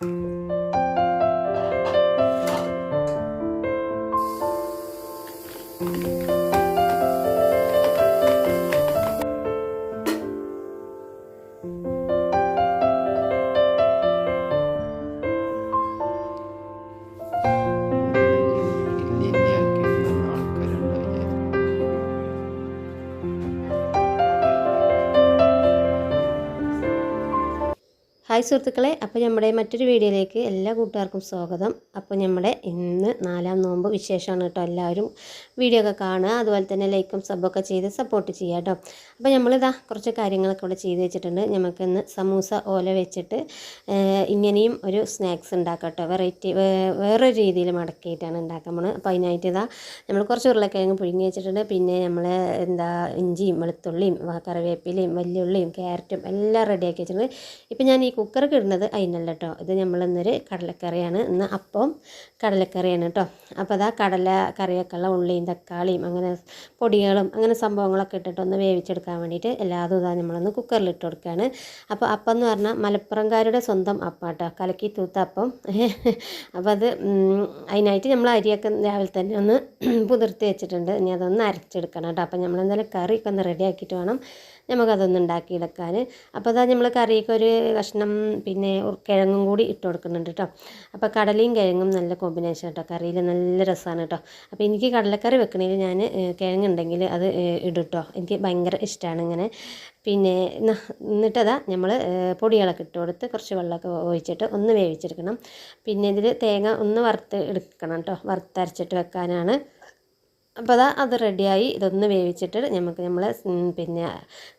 Música hi സുഹൃത്തുക്കളെ അപ്പോൾ നമ്മുടെ മറ്റൊരു വീഡിയോയിലേക്ക് എല്ലാ കൂട്ടുകാർക്കും സ്വാഗതം. അപ്പോൾ നമ്മുടെ ഇന്ന് നാലാം നോമ്പ് വിശേഷമാണ് കേട്ടോ. എല്ലാവരും വീഡിയോ ഒക്കെ കാണുക അതുപോലെ തന്നെ ലൈക്കും സബൊക്കെ ചെയ്ത് സപ്പോർട്ട് ചെയ്യുക കേട്ടോ. അപ്പോൾ നമ്മളിതാ കുറച്ച് കാര്യങ്ങളൊക്കെ ഇവിടെ ചെയ്ത് വെച്ചിട്ടുണ്ട്. നമുക്കിന്ന് സമൂസ ഓല വെച്ചിട്ട് ഇങ്ങനെയും ഒരു സ്നാക്സ് ഉണ്ടാക്കാം കേട്ടോ. വെറൈറ്റി വേറൊരു രീതിയിൽ മടക്കിയിട്ടാണ് ഉണ്ടാക്കാൻ പോണത്. അപ്പോൾ അതിനായിട്ട് ഇതാ നമ്മൾ കുറച്ച് ഉരുളക്കിഴങ്ങ് പുഴുങ്ങി വെച്ചിട്ടുണ്ട്. പിന്നെ നമ്മൾ എന്താ ഇഞ്ചിയും വെളുത്തുള്ളിയും കറിവേപ്പിലയും വലിയുള്ളിയും ക്യാരറ്റും എല്ലാം റെഡിയാക്കി വെച്ചിട്ടുണ്ട്. ഇപ്പം ഞാൻ ഈ കുക്കർക്ക് ഇടുന്നത് അതിനല്ല കേട്ടോ ഇത് നമ്മൾ ഇന്നൊരു കടലക്കറിയാണ്. ഇന്ന് അപ്പം കടലക്കറിയാണ് കേട്ടോ അപ്പോൾ അതാ കടല കറിയൊക്കെയുള്ള ഉള്ളിയും തക്കാളിയും അങ്ങനെ പൊടികളും അങ്ങനെ സംഭവങ്ങളൊക്കെ ഇട്ടിട്ട് ഒന്ന് വേവിച്ചെടുക്കാൻ വേണ്ടിയിട്ട് എല്ലാതും ഇതാ നമ്മളൊന്ന് കുക്കറിൽ ഇട്ട് കൊടുക്കുകയാണ് അപ്പോൾ അപ്പം എന്ന് പറഞ്ഞാൽ മലപ്പുറംകാരുടെ സ്വന്തം അപ്പം കേട്ടോ കലക്കി തൂത്ത അപ്പം. അപ്പോൾ അത് അതിനായിട്ട് നമ്മൾ അരിയൊക്കെ രാവിലെ തന്നെ ഒന്ന് പുതിർത്തി വെച്ചിട്ടുണ്ട്. ഇനി അതൊന്ന് അരച്ചെടുക്കണം കേട്ടോ അപ്പോൾ നമ്മൾ എന്തായാലും കറിയൊക്കെ ഒന്ന് റെഡി ആക്കിയിട്ട് വേണം. നമുക്കതൊന്ന് ഉണ്ടാക്കിയെടുക്കാൻ അപ്പോൾ അതാ നമ്മൾ കറിയൊക്കെ ഒരു കഷ്ണം പിന്നെ കിഴങ്ങും കൂടി ഇട്ട് കൊടുക്കുന്നുണ്ട് കേട്ടോ അപ്പോൾ കടലയും കിഴങ്ങും നല്ല കോമ്പിനേഷൻ കേട്ടോ കറിയിൽ നല്ല രസമാണ് കേട്ടോ അപ്പോൾ എനിക്ക് കടലക്കറി വെക്കണേൽ ഞാൻ കിഴങ്ങുണ്ടെങ്കിൽ അത് ഇടും കേട്ടോ എനിക്ക് ഭയങ്കര ഇഷ്ടമാണ് ഇങ്ങനെ. പിന്നെ എന്നിട്ടതാ നമ്മൾ പൊടികളൊക്കെ ഇട്ട് കൊടുത്ത് കുറച്ച് വെള്ളമൊക്കെ ഒഴിച്ചിട്ട് ഒന്ന് വേവിച്ചെടുക്കണം. പിന്നെ ഇതിൽ തേങ്ങ ഒന്ന് വറുത്ത് എടുക്കണം കേട്ടോ വറുത്തരച്ചിട്ട് വെക്കാനാണ്. അപ്പോൾ അതാ അത് റെഡിയായി. ഇതൊന്ന് വേവിച്ചിട്ട് നമുക്ക് നമ്മൾ പിന്നെ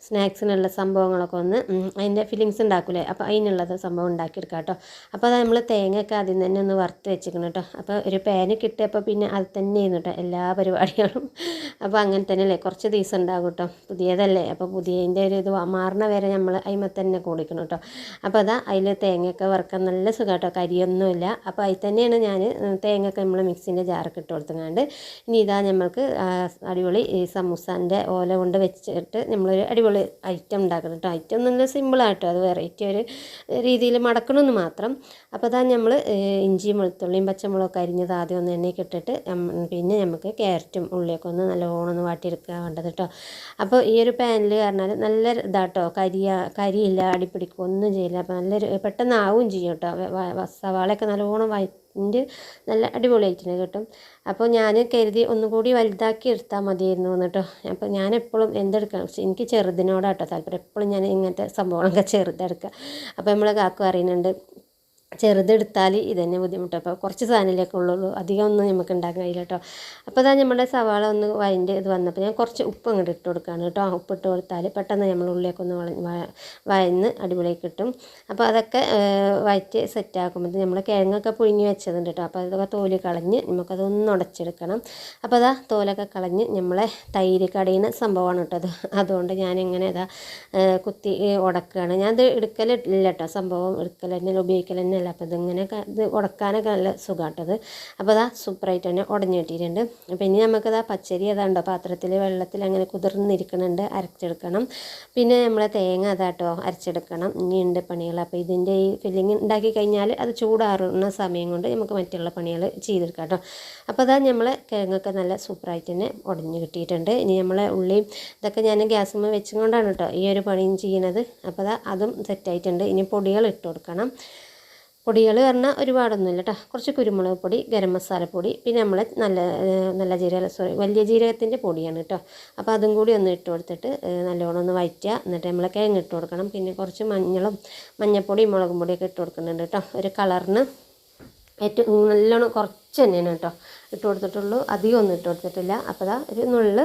സ്നാക്സിനുള്ള സംഭവങ്ങളൊക്കെ ഒന്ന് അതിന്റെ ഫില്ലിങ്സ് ഉണ്ടാക്കൂലേ? അപ്പോൾ അതിനുള്ളത് സംഭവം ഉണ്ടാക്കിയെടുക്കാം കേട്ടോ. അപ്പോൾ അത് നമ്മൾ തേങ്ങയൊക്കെ ആദ്യം തന്നെ ഒന്ന് വറുത്ത് വെച്ചിരിക്കണം കേട്ടോ. അപ്പോൾ ഒരു പാന് കിട്ടിയപ്പോൾ പിന്നെ അത് തന്നെ ചെയ്യുന്നു കേട്ടോ എല്ലാ പരിപാടികളും. അപ്പോൾ അങ്ങനെ തന്നെ അല്ലേ കുറച്ച് ദിവസം ഉണ്ടാകും കേട്ടോ. പുതിയതല്ലേ? അപ്പോൾ പുതിയതിന്റെ ഒരു ഇത് മാറണ വരെ നമ്മൾ അതിമ തന്നെ കൂടിക്കണം കേട്ടോ. അപ്പോൾ അതാ അതിൽ തേങ്ങയൊക്കെ വറുക്കാൻ നല്ല സുഖം കേട്ടോ. കരിയൊന്നുമില്ല. അപ്പോൾ അതിൽ തന്നെയാണ് ഞാൻ തേങ്ങയൊക്കെ നമ്മൾ മിക്സിന്റെ ജാറൊക്കെ ഇട്ട് കൊടുത്തുകൊണ്ട് ഇനി ഇതാ നമ്മൾക്ക് ആ, അടിപൊളി ഈ സമൂസാന്റെ ഓല കൊണ്ട് വെച്ചിട്ട് നമ്മളൊരു അടിപൊളി ഐറ്റം ഉണ്ടാക്കണം കേട്ടോ ഐറ്റം നല്ല സിമ്പിളായിട്ടോ അത് വെറൈറ്റി ഒരു രീതിയിൽ മടക്കണമെന്ന് മാത്രം. അപ്പോൾ അതാ നമ്മൾ ഇഞ്ചിയും വെളുത്തുള്ളിയും പച്ചമുളകൊക്കെ അരിഞ്ഞത് ആദ്യം ഒന്ന് എണ്ണയ്ക്ക് ഇട്ടിട്ട് പിന്നെ നമുക്ക് ക്യാരറ്റും ഉള്ളിയൊക്കെ ഒന്ന് നല്ലോണം ഒന്ന് വാട്ടിയെടുക്കുക വേണ്ടത് കേട്ടോ അപ്പോൾ ഈ ഒരു പാനിൽ പറഞ്ഞാൽ നല്ല ഇതാട്ടോ. കരിയ കരിയില്ല അടിപ്പിടിക്കുക ഒന്നും ചെയ്യില്ല. അപ്പോൾ നല്ലൊരു പെട്ടെന്ന് ആവും ചെയ്യും കേട്ടോ സവാളയൊക്കെ നല്ലോണം വഴറ്റി നല്ല അടിപൊളിയായിട്ടുണ്ട് കേട്ടോ. അപ്പോൾ ഞാൻ കരുതി ഒന്നുകൂടി വലുതാക്കി എടുത്താൽ മതിയായിരുന്നു കേട്ടോ. അപ്പോൾ ഞാൻ എപ്പോഴും എന്തെടുക്കണം? എനിക്ക് ചെറുതിനോടാട്ടോ താല്പര്യം. എപ്പോഴും ഞാൻ ഇങ്ങനത്തെ സംഭവങ്ങളൊക്കെ ചെറുതെടുക്കുക. അപ്പോൾ നമ്മൾ കാക്കു അറിയുന്നുണ്ട് ചെറുതെടുത്താൽ ഇതന്നെ ബുദ്ധിമുട്ട്. അപ്പോൾ കുറച്ച് സാധനമല്ലേ ഉള്ളൂ. അധികം ഒന്നും നമുക്ക് ഉണ്ടാക്കാൻ കഴിയില്ല കേട്ടോ അപ്പോൾ അതാ നമ്മുടെ സവാള ഒന്ന് വയന്റെ ഇത് വന്നപ്പോൾ ഞാൻ കുറച്ച് ഉപ്പ് അങ്ങോട്ട് ഇട്ട് കൊടുക്കുകയാണ് കേട്ടോ ഉപ്പ് ഇട്ട് കൊടുത്താൽ പെട്ടെന്ന് നമ്മൾ ഉള്ളിലേക്ക് ഒന്ന് വയന്ന് അടിപൊളി കിട്ടും. അപ്പോൾ അതൊക്കെ വയറ്റ് സെറ്റ് ആക്കുമ്പോൾ നമ്മൾ കിഴങ്ങൊക്കെ പുഴുങ്ങി വെച്ചതുണ്ട് കേട്ടോ അപ്പോൾ അതൊക്കെ തോൽ കളഞ്ഞ് നമുക്കതൊന്ന് ഉടച്ചെടുക്കണം. അപ്പോൾ അതാ തോലൊക്കെ കളഞ്ഞ് നമ്മളെ തൈര് കടയുന്ന സംഭവമാണ് കേട്ടോ അത് അതുകൊണ്ട് ഞാനിങ്ങനെ ഇതാ കുത്തി ഉടക്കുകയാണ് ഞാൻ ഇത് എടുക്കലില്ല കേട്ടോ സംഭവം എടുക്കൽ തന്നെ ഉപയോഗിക്കൽ തന്നെ അല്ല അപ്പോൾ ഇതിങ്ങനെ ഇത് ഉടക്കാനൊക്കെ നല്ല സുഖമാട്ടത് അപ്പോൾ അതാ സൂപ്പറായിട്ട് തന്നെ ഉടഞ്ഞു കിട്ടിയിട്ടുണ്ട്. അപ്പോൾ ഇനി നമുക്കതാ പച്ചരി അതാണ്ടോ പാത്രത്തിൽ വെള്ളത്തിൽ അങ്ങനെ കുതിർന്നിരിക്കണുണ്ട് അരച്ചെടുക്കണം. പിന്നെ നമ്മൾ തേങ്ങ അതാട്ടോ അരച്ചെടുക്കണം. ഇനിയുണ്ട് പണികൾ അപ്പോൾ ഇതിന്റെ ഈ ഫില്ലിങ് ഉണ്ടാക്കി കഴിഞ്ഞാൽ അത് ചൂടാറുന്ന സമയം കൊണ്ട് നമുക്ക് മറ്റുള്ള പണികൾ ചെയ്തെടുക്കാം കേട്ടോ അപ്പോൾ അതാ നമ്മൾ കിഴങ്ങൊക്കെ നല്ല സൂപ്പറായിട്ട് തന്നെ ഉടഞ്ഞു കിട്ടിയിട്ടുണ്ട്. ഇനി നമ്മളെ ഉള്ളിയും ഇതൊക്കെ ഞാൻ ഗ്യാസ് ഗ്യാസുമ്മ വെച്ചുകൊണ്ടാണ് കേട്ടോ ഈ ഒരു പണിയും ചെയ്യണത്. അപ്പോൾ അതാ അതും സെറ്റായിട്ടുണ്ട് ഇനി പൊടികൾ ഇട്ട് കൊടുക്കണം. പൊടികൾ പറഞ്ഞാൽ ഒരുപാടൊന്നുമില്ല കേട്ടോ കുറച്ച് കുരുമുളക് പൊടി ഗരം മസാലപ്പൊടി പിന്നെ നമ്മൾ നല്ല നല്ല ജീരക സോറി വലിയ ജീരകത്തിന്റെ പൊടിയാണ് കേട്ടോ അപ്പോൾ അതും കൂടി ഒന്ന് ഇട്ട് കൊടുത്തിട്ട് നല്ലോണം ഒന്ന് വയറ്റുക. എന്നിട്ട് നമ്മൾ കിഴങ്ങ് ഇട്ട് കൊടുക്കണം. പിന്നെ കുറച്ച് മഞ്ഞളും മഞ്ഞപ്പൊടിയും മുളകും പൊടിയൊക്കെ ഇട്ട് കൊടുക്കുന്നുണ്ട് കേട്ടോ ഒരു കളറിന് ഏറ്റവും നല്ലോണം കുറച്ച് തന്നെയാണ് കേട്ടോ ഇട്ട് കൊടുത്തിട്ടുള്ളൂ. അധികം ഒന്നും ഇട്ട് കൊടുത്തിട്ടില്ല. അപ്പോൾ ദാ ഒരു നുള്ള്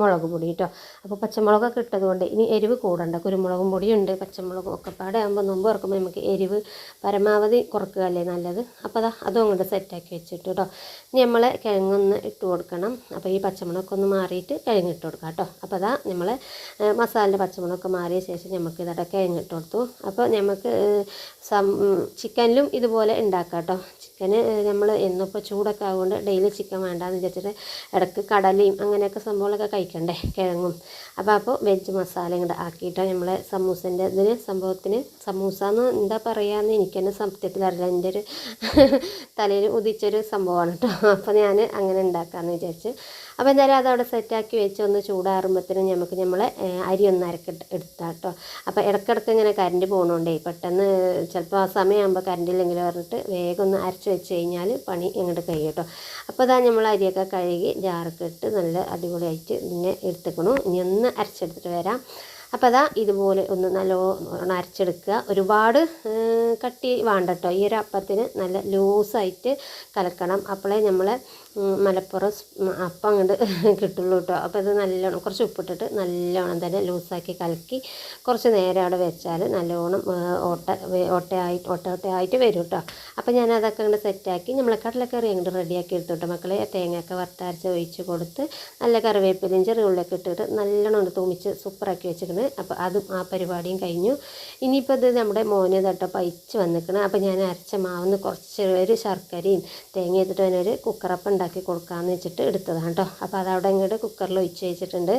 മുളക് പൊടി കേട്ടോ അപ്പോൾ പച്ചമുളകൊക്കെ ഇട്ടതുകൊണ്ട് ഇനി എരിവ് കൂടണ്ട. കുരുമുളകും പൊടിയുണ്ട്. പച്ചമുളകും ഒക്കെ പാടെ ആകുമ്പോൾ മുമ്പ് തുറക്കുമ്പോൾ നമുക്ക് എരിവ് പരമാവധി കുറക്കുകയല്ലേ നല്ലത്? അപ്പോൾ അതാ അതും അങ്ങോട്ട് സെറ്റാക്കി വെച്ചിട്ട് കേട്ടോ ഇനി നമ്മൾ കിഴങ്ങൊന്ന് ഇട്ട് കൊടുക്കണം. അപ്പോൾ ഈ പച്ചമുളകൊക്കെ ഒന്ന് മാറിയിട്ട് കിഴങ്ങ് ഇട്ട് കൊടുക്കാം കേട്ടോ അപ്പോൾ അതാ നമ്മൾ മസാലന്റെ പച്ചമുളകൊക്കെ മാറിയ ശേഷം നമുക്ക് ഇതോടെ കിഴങ്ങ് ഇട്ട് കൊടുത്തു. അപ്പോൾ നമുക്ക് ചിക്കനിലും ഇതുപോലെ ഉണ്ടാക്കാം കേട്ടോ ചിക്കന് നമ്മൾ എന്നിപ്പോൾ ചൂടൊക്കെ ആവുകൊണ്ട് ഡെയിലി ചിക്കൻ വേണ്ടാന്ന് വെച്ചിട്ട് ഇടയ്ക്ക് കടലയും അങ്ങനെയൊക്കെ സംഭവങ്ങളൊക്കെ കഴിക്കണ്ടേ കിഴങ്ങും. അപ്പോൾ അപ്പോൾ വെജ് മസാല ഇങ്ങോട്ട് ആക്കിയിട്ട് നമ്മളെ സമൂസന്റെ ഇതിന് സംഭവത്തിന് സമൂസ എന്ന് എന്താ പറയുകയെന്ന് എനിക്കെന്നെ സത്യത്തിൽ അറിയില്ല. എന്റെ ഒരു തലയിൽ ഉദിച്ചൊരു സംഭവമാണ് കേട്ടോ അപ്പോൾ ഞാൻ അങ്ങനെ ഉണ്ടാക്കാമെന്ന് വിചാരിച്ച് അപ്പോൾ എന്തായാലും അതവിടെ സെറ്റാക്കി വെച്ച് ഒന്ന് ചൂടാറുമ്പോഴത്തേനും നമുക്ക് നമ്മൾ അരി ഒന്ന് അരക്കിട്ട് എടുത്താൽ കേട്ടോ അപ്പോൾ ഇടയ്ക്കിടയ്ക്ക് ഇങ്ങനെ കറണ്ട് പോകണോണ്ടേ പെട്ടെന്ന് ചിലപ്പോൾ ആ സമയമാകുമ്പോൾ കറണ്ട് ഇല്ലെങ്കിൽ പറഞ്ഞിട്ട് വേഗം ഒന്ന് അരച്ച് വെച്ച് കഴിഞ്ഞാൽ പണി ഇങ്ങോട്ട് കഴിയും കേട്ടോ അപ്പോൾ അതാ നമ്മൾ അരിയൊക്കെ കഴുകി ജാറൊക്കെ ഇട്ട് നല്ല അടിപൊളിയായിട്ട് ഇതിനെ എടുത്തേക്കണു. ഇനി ഒന്ന് അരച്ചെടുത്തിട്ട് വരാം. അപ്പോൾ അതാ ഇതുപോലെ ഒന്ന് നല്ലോണം അരച്ചെടുക്കുക. ഒരുപാട് കട്ടി വേണ്ട കേട്ടോ ഈ ഒരു അപ്പത്തിന് നല്ല ലൂസായിട്ട് കലക്കണം. അപ്പോഴേ നമ്മളെ മലപ്പുറം അപ്പം അങ്ങോട്ട് കിട്ടുള്ളൂ കേട്ടോ അപ്പോൾ ഇത് നല്ലോണം കുറച്ച് ഉപ്പിട്ടിട്ട് നല്ലോണം തന്നെ ലൂസാക്കി കലക്കി കുറച്ച് നേരം അവിടെ വെച്ചാൽ നല്ലോണം ഓട്ട ഓട്ടയായിട്ട് ഓട്ട ഓട്ടയായിട്ട് വരും കേട്ടോ അപ്പോൾ ഞാൻ അതൊക്കെ അങ്ങോട്ട് സെറ്റാക്കി നമ്മളെ കടലക്കറി അങ്ങോട്ട് റെഡിയാക്കി എടുത്തു കേട്ടോ മക്കളെ തേങ്ങയൊക്കെ വറുത്തരച്ച് ഒഴിച്ച് കൊടുത്ത് നല്ല കറിവേപ്പിലയും ചെറിയ ഉള്ളിയൊക്കെ ഇട്ടിട്ട് നല്ലോണം ഒന്ന് തൂമിച്ച് സൂപ്പറാക്കി വെച്ചിരിക്കുന്നത് അപ്പോൾ അതും ആ പരിപാടിയും കഴിഞ്ഞു. ഇനിയിപ്പോൾ ഇത് നമ്മുടെ മോന് തട്ടോ പയിച്ച് വന്നിക്കണം അപ്പോൾ ഞാൻ അരച്ച മാവിന്ന് കുറച്ച് ഒരു ശർക്കരയും തേങ്ങ എടുത്തിട്ട് അതിനൊരു കുക്കറപ്പം ഉണ്ടാക്കി കൊടുക്കാമെന്ന് വെച്ചിട്ട് എടുത്തതാണ് കേട്ടോ അപ്പോൾ അതവിടെ ഇങ്ങോട്ട് കുക്കറിൽ ഒഴിച്ച് വെച്ചിട്ടുണ്ട്.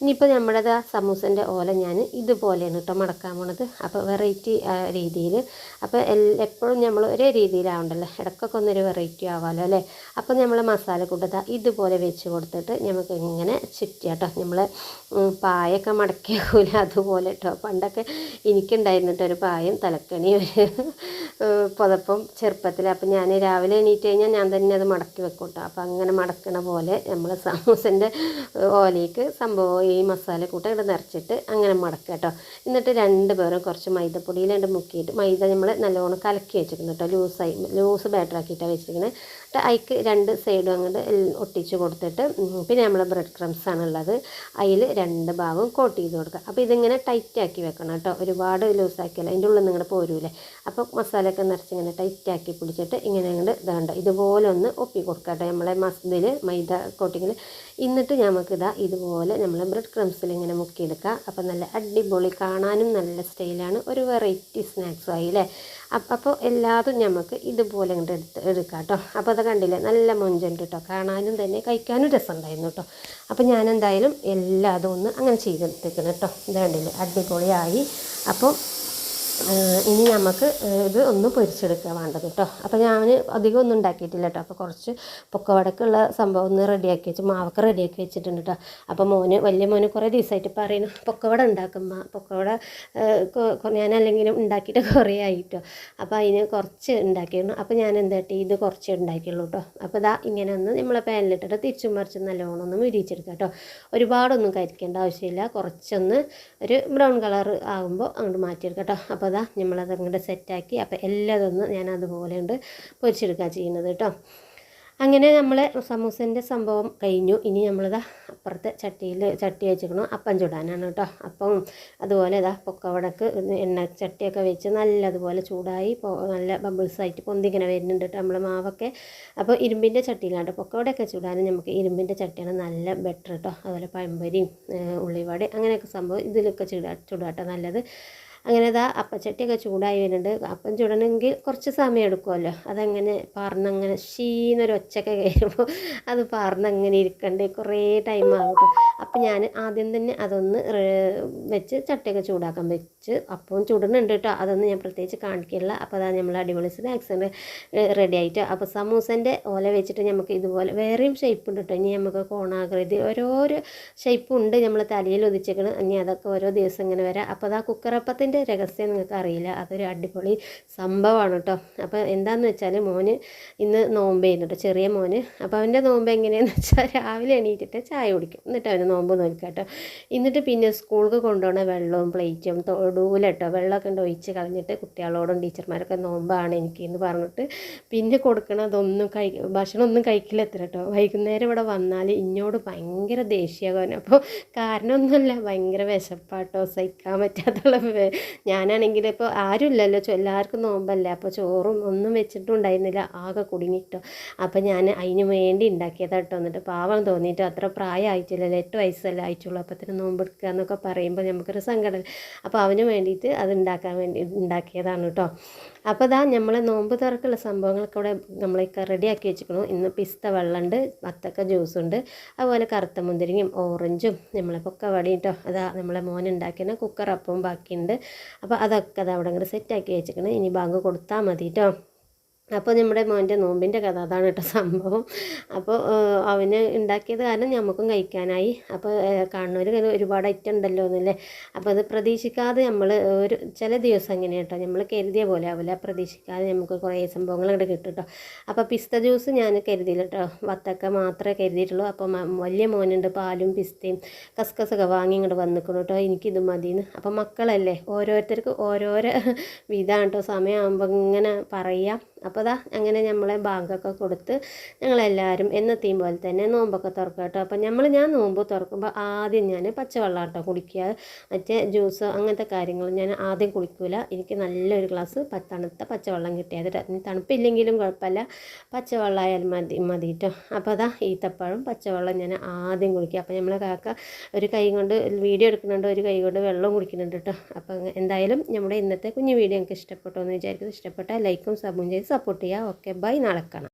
ഇനിയിപ്പോൾ നമ്മുടേത് സമൂസന്റെ ഓല ഞാൻ ഇതുപോലെയാണ് കേട്ടോ മടക്കാൻ പോണത്. അപ്പോൾ വെറൈറ്റി രീതിയിൽ അപ്പോൾ എപ്പോഴും നമ്മൾ ഒരേ രീതിയിലാവണ്ടല്ലോ. ഇടയ്ക്കൊക്കെ ഒന്നൊരു വെറൈറ്റി ആവാമല്ലോ അല്ലേ? അപ്പോൾ നമ്മൾ മസാല കൂട്ടത ഇതുപോലെ വെച്ച് കൊടുത്തിട്ട് നമുക്ക് ഇങ്ങനെ ചുറ്റിയാട്ടോ നമ്മൾ പായൊക്കെ മടക്കിയ പോലെ അതുപോലെ കേട്ടോ പണ്ടൊക്കെ എനിക്കുണ്ടായിരുന്നു കേട്ടോ ഒരു പായം തലക്കണി ഒരു പുതപ്പം ചെറുപ്പത്തിൽ അപ്പം ഞാൻ രാവിലെ എണീറ്റ് കഴിഞ്ഞാൽ ഞാൻ തന്നെ അത് മടക്കി വെക്കും കേട്ടോ അപ്പോൾ അങ്ങനെ മടക്കണ പോലെ നമ്മൾ സമൂസന്റെ ഓലയ്ക്ക് സംഭവം ഈ മസാല കൂട്ടം ഇവിടെ നിറച്ചിട്ട് അങ്ങനെ മടക്കുക കേട്ടോ. എന്നിട്ട് രണ്ട് പേരും കുറച്ച് മൈദപ്പൊടിയിലുണ്ട് മുക്കിയിട്ട് മൈദ നമ്മൾ നല്ലോണം കലക്കി വെച്ചിരിക്കുന്നു കേട്ടോ. ലൂസായി ലൂസ് ബാറ്റർ ആക്കിയിട്ടാണ് വെച്ചിരിക്കുന്നത് അതിക്ക് രണ്ട് സൈഡും അങ്ങോട്ട് ഒട്ടിച്ച് കൊടുത്തിട്ട് പിന്നെ നമ്മൾ ബ്രെഡ് ക്രംസ് ആണുള്ളത്. അതിൽ രണ്ട് ഭാഗവും കോട്ട് ചെയ്ത് കൊടുക്കുക. അപ്പോൾ ഇതിങ്ങനെ ടൈറ്റാക്കി വെക്കണം കേട്ടോ. ഒരുപാട് ലൂസാക്കിയല്ല അതിന്റെ ഉള്ളിൽ നിങ്ങൾ പോരൂലേ? അപ്പോൾ മസാലയൊക്കെ നിറച്ച് ഇങ്ങനെ ടൈറ്റാക്കി പിടിച്ചിട്ട് ഇങ്ങനെ അങ്ങോട്ട് ഇതാണ്ട് ഇതുപോലെ ഒന്ന് ഒപ്പി കൊടുക്കുക കേട്ടോ. നമ്മളെ മസ്തിൽ മൈദ കോട്ടിങ്ങിൽ എന്നിട്ട് നമുക്ക് ഇതാ ഇതുപോലെ നമ്മൾ ബ്രെഡ് ക്രംസിൽ ഇങ്ങനെ മുക്കിയെടുക്കുക. അപ്പോൾ നല്ല അടിപൊളി കാണാനും നല്ല സ്റ്റൈലാണ് ഒരു വെറൈറ്റി സ്നാക്സും ആയി അല്ലേ? അപ്പം അപ്പോൾ എല്ലാതും നമുക്ക് ഇതുപോലെ ഇങ്ങോട്ട് എടുത്ത് എടുക്കാം കേട്ടോ അപ്പോൾ അത് കണ്ടില്ലേ? നല്ല മൊഞ്ചുണ്ട് കേട്ടോ കാണാനും തന്നെ കഴിക്കാനും രസമുണ്ടായിരുന്നു കേട്ടോ അപ്പോൾ ഞാൻ എന്തായാലും എല്ലാതും ഒന്ന് അങ്ങനെ ചെയ്തെടുത്തേക്കണം കേട്ടോ ഇത് കണ്ടില്ലേ? അടിപൊളിയായി. അപ്പോൾ ഇനി നമുക്ക് ഇത് ഒന്ന് പൊരിച്ചെടുക്കുക വേണ്ടത് കേട്ടോ അപ്പോൾ ഞാൻ അധികം ഒന്നും ഉണ്ടാക്കിയിട്ടില്ല കേട്ടോ അപ്പോൾ കുറച്ച് പൊക്കവടക്കുള്ള സംഭവം ഒന്ന് റെഡിയാക്കി വെച്ച് മാവൊക്കെ റെഡിയാക്കി വെച്ചിട്ടുണ്ട് കേട്ടോ അപ്പോൾ മോന് വലിയ മോന് കുറേ ദിവസമായിട്ട് പറയുന്നു പൊക്കവട ഉണ്ടാക്കുമ്പോൾ പൊക്കവട ഞാൻ അല്ലെങ്കിലും ഉണ്ടാക്കിയിട്ട് കുറേ ആയിട്ടോ അപ്പോൾ അതിന് കുറച്ച് ഉണ്ടാക്കിയിരുന്നു. അപ്പോൾ ഞാൻ എന്താട്ടി ഇത് കുറച്ച് ഉണ്ടാക്കിയുള്ളൂ കേട്ടോ അപ്പോൾ ഇതാ ഇങ്ങനെ ഒന്ന് നമ്മളെ പാനിലിട്ടിട്ട് തിരിച്ചും മറിച്ച് നല്ലോണം ഒന്ന് മുരിച്ചെടുക്കുക കേട്ടോ ഒരുപാടൊന്നും കരിക്കേണ്ട ആവശ്യമില്ല. കുറച്ചൊന്ന് ഒരു ബ്രൗൺ കളർ ആകുമ്പോൾ അങ്ങോട്ട് മാറ്റിയെടുക്കാം കേട്ടോ അപ്പോൾ അതാ നമ്മളത് അങ്ങോട്ട് സെറ്റാക്കി. അപ്പോൾ എല്ലാതൊന്ന് ഞാൻ അതുപോലെ ഉണ്ട് പൊരിച്ചെടുക്കുക ചെയ്യുന്നത് കേട്ടോ അങ്ങനെ നമ്മൾ സമൂസേന്റെ സംഭവം കഴിഞ്ഞു. ഇനി നമ്മളിതാ അപ്പുറത്തെ ചട്ടിയിൽ ചട്ടി വെച്ചിരിക്കണം. അപ്പം ചുടാനാണ് കേട്ടോ അപ്പം അതുപോലെ ഇതാ പൊക്കവടക്ക് എണ്ണ ചട്ടിയൊക്കെ വെച്ച് നല്ലതുപോലെ ചൂടായി നല്ല ബബിൾസ് ആയിട്ട് പൊന്തിങ്ങനെ വരുന്നുണ്ട് കേട്ടോ നമ്മൾ മാവൊക്കെ. അപ്പോൾ ഇരുമ്പിന്റെ ചട്ടിയിലാണ് പൊക്കവടയൊക്കെ ചൂടാനും നമുക്ക് ഇരുമ്പിന്റെ ചട്ടിയാണ് നല്ല ബെറ്റർ കേട്ടോ അതുപോലെ പഴംപൊരിയും ഉള്ളിവട അങ്ങനെയൊക്കെ സംഭവം ഇതിലൊക്കെ ചൂടാ ചുടാട്ടോ നല്ലത്. അങ്ങനെ ഇതാ അപ്പച്ചട്ടിയൊക്കെ ചൂടായി വരുന്നുണ്ട്. അപ്പം ചുടണമെങ്കിൽ കുറച്ച് സമയം എടുക്കുമല്ലോ. അതങ്ങനെ പാർന്നങ്ങനെ ഷീന്നൊരു ഒച്ചയൊക്കെ കയറുമ്പോൾ അത് പാർന്നങ്ങനെ ഇരിക്കണ്ടേ. കുറേ ടൈം ആകും കേട്ടോ അപ്പം ഞാൻ ആദ്യം തന്നെ അതൊന്ന് വെച്ച് ചട്ടിയൊക്കെ ചൂടാക്കാൻ വെച്ച് അപ്പം ചുടുന്നുണ്ട് കേട്ടോ അതൊന്നും ഞാൻ പ്രത്യേകിച്ച് കാണിക്കില്ല. അപ്പോൾ അതാ നമ്മൾ അടിപൊളി സ്നാക്സ് റെഡി ആയിട്ട്. അപ്പോൾ സമൂസന്റെ ഓല വെച്ചിട്ട് നമുക്ക് ഇതുപോലെ വേറെയും ഷേപ്പ് ഉണ്ട് കേട്ടോ ഇനി നമുക്ക് കോണാകൃതി ഓരോരോ ഷേപ്പ് ഉണ്ട് നമ്മൾ തലയിൽ ഒതിച്ചേക്കണം ഇനി അതൊക്കെ ഓരോ ദിവസം ഇങ്ങനെ വരാം. അപ്പോൾ അതാ ആ കുക്കറപ്പത്തിന്റെ രഹസ്യം നിങ്ങൾക്ക് അറിയില്ല. അതൊരു അടിപൊളി സംഭവമാണ് കേട്ടോ അപ്പോൾ എന്താണെന്ന് വെച്ചാൽ മോന് ഇന്ന് നോമ്പ് ചെയ്യുന്നുണ്ട് ചെറിയ മോന്. അപ്പോൾ അവന്റെ നോമ്പ് എങ്ങനെയാണെന്ന് വെച്ചാൽ രാവിലെ എണീറ്റിട്ട് ചായ കുടിക്കും. എന്നിട്ട് അവന് നോമ്പ് നോക്കുക കേട്ടോ എന്നിട്ട് പിന്നെ സ്കൂൾക്ക് കൊണ്ടുപോകണ വെള്ളവും പ്ലേറ്റും തൊടൂല കേട്ടോ വെള്ളമൊക്കെ ഉണ്ട് ഒഴിച്ച് കളഞ്ഞിട്ട് കുട്ടികളോടും ടീച്ചർമാരൊക്കെ നോമ്പാണ് എനിക്ക് എന്ന് പറഞ്ഞിട്ട് പിന്നെ കൊടുക്കണതൊന്നും കഴി ഭക്ഷണം ഒന്നും കഴിക്കില്ല എത്ര കേട്ടോ വൈകുന്നേരം ഇവിടെ വന്നാൽ ഇന്നോട് ഭയങ്കര ദേഷ്യമാകാൻ അപ്പോൾ കാരണമൊന്നുമല്ല ഭയങ്കര വിശപ്പാട്ടോ സഹിക്കാൻ പറ്റാത്തുള്ള ഞാനാണെങ്കിൽ ഇപ്പോൾ ആരുമില്ലല്ലോ എല്ലാവർക്കും നോമ്പല്ലേ അപ്പോൾ ചോറും ഒന്നും വെച്ചിട്ടുണ്ടായിരുന്നില്ല ആകെ കുടുങ്ങിട്ടോ. അപ്പോൾ ഞാൻ അതിന് വേണ്ടി ഉണ്ടാക്കിയതാണ് കേട്ടോ എന്നിട്ട് പാവം തോന്നിയിട്ട് അത്ര പ്രായമായിട്ടില്ലല്ലോ എട്ട് വയസ്സല്ലേ ആയിട്ടുള്ളൂ. അപ്പോൾ തന്നെ നോമ്പെടുക്കുക എന്നൊക്കെ പറയുമ്പോൾ നമുക്കൊരു സങ്കടം. അപ്പോൾ അവന് വേണ്ടിയിട്ട് അത് ഉണ്ടാക്കാൻ വേണ്ടി ഉണ്ടാക്കിയതാണ് കേട്ടോ അപ്പോൾ ഇതാ നമ്മൾ നോമ്പ് തുറക്കുള്ള സംഭവങ്ങളൊക്കെ ഇവിടെ നമ്മളൊക്കെ റെഡിയാക്കി വെച്ചിരിക്കണു ഇന്ന് പിസ്ത വെള്ളമുണ്ട് വത്തക്ക ജ്യൂസുണ്ട് അതുപോലെ കറുത്ത മുന്തിരിങ്ങയും ഓറഞ്ചും നമ്മളെ പൊക്കവടി കേട്ടോ അതാ നമ്മളെ മോൻ ഉണ്ടാക്കിയ കുക്കർ ബാക്കിയുണ്ട്. അപ്പോൾ അതൊക്കെ അത് അവിടെ ഇങ്ങോട്ട് സെറ്റാക്കി വെച്ചിരിക്കണം. ഇനി ബാങ്ക് കൊടുത്താൽ മതി കേട്ടോ അപ്പോൾ നമ്മുടെ മോന്റെ നോമ്പിന്റെ കഥ അതാണ് കേട്ടോ സംഭവം. അപ്പോൾ അവന് ഉണ്ടാക്കിയത് കാരണം നമുക്കും കഴിക്കാനായി. അപ്പോൾ കാണുന്നവർ ഒരുപാട് ഐറ്റം ഉണ്ടല്ലോ എന്നല്ലേ? അപ്പോൾ അത് പ്രതീക്ഷിക്കാതെ നമ്മൾ ഒരു ചില ദിവസം അങ്ങനെ കേട്ടോ. നമ്മൾ കരുതിയ പോലെ ആവില്ല. പ്രതീക്ഷിക്കാതെ നമുക്ക് കുറേ സംഭവങ്ങൾ ഇവിടെ കിട്ടും കേട്ടോ. അപ്പോൾ പിസ്ത ജ്യൂസ് ഞാൻ കരുതിയില്ല കേട്ടോ. വത്തക്ക മാത്രമേ കരുതിയിട്ടുള്ളൂ. അപ്പോൾ വലിയ മോനുണ്ട്. പാലും പിസ്തയും കസ്കസൊക്കെ വാങ്ങി ഇങ്ങോട്ട് വന്നിക്കണം കേട്ടോ. എനിക്കിത് മതിയെന്ന് അപ്പോൾ മക്കളല്ലേ? ഓരോരുത്തർക്ക് ഓരോരോ വിധമാണ് കേട്ടോ. സമയമാകുമ്പോൾ ഇങ്ങനെ പറയാം. അപ്പോൾ അതാ അങ്ങനെ നമ്മളെ ബാങ്കൊക്കെ കൊടുത്ത് ഞങ്ങളെല്ലാവരും എന്നത്തെയും പോലെ തന്നെ നോമ്പൊക്കെ തുറക്കുക കേട്ടോ. അപ്പോൾ നമ്മൾ ഞാൻ നോമ്പ് തുറക്കുമ്പോൾ ആദ്യം ഞാൻ പച്ചവെള്ളം കേട്ടോ കുടിക്കുക. മറ്റേ ജ്യൂസ് അങ്ങനത്തെ കാര്യങ്ങൾ ഞാൻ ആദ്യം കുടിക്കില്ല എനിക്ക് നല്ലൊരു ഗ്ലാസ് തണുത്ത പച്ചവെള്ളം കിട്ടിയത് തണുപ്പില്ലെങ്കിലും കുഴപ്പമില്ല. പച്ചവെള്ളമായാലും മതി മതി കേട്ടോ. അപ്പോൾ അതാ ഈത്തപ്പഴം പച്ചവെള്ളം ഞാൻ ആദ്യം കുടിക്കുക. അപ്പോൾ നമ്മളെ കാക്ക ഒരു കൈ കൊണ്ട് വീഡിയോ എടുക്കുന്നുണ്ട്. ഒരു കൈ കൊണ്ട് വെള്ളം കുടിക്കുന്നുണ്ട് കേട്ടോ. അപ്പോൾ എന്തായാലും നമ്മുടെ ഇന്നത്തെ കുഞ്ഞു വീഡിയോ എനിക്ക് ഇഷ്ടപ്പെട്ടു എന്ന് വിചാരിക്കുന്നത് ഇഷ്ടപ്പെട്ട ലൈക്കും സബും ചെയ്ത് സപ്പോർട്ട് ചെയ്യുക ഓക്കെ ബൈ. നാളെ കാണാം.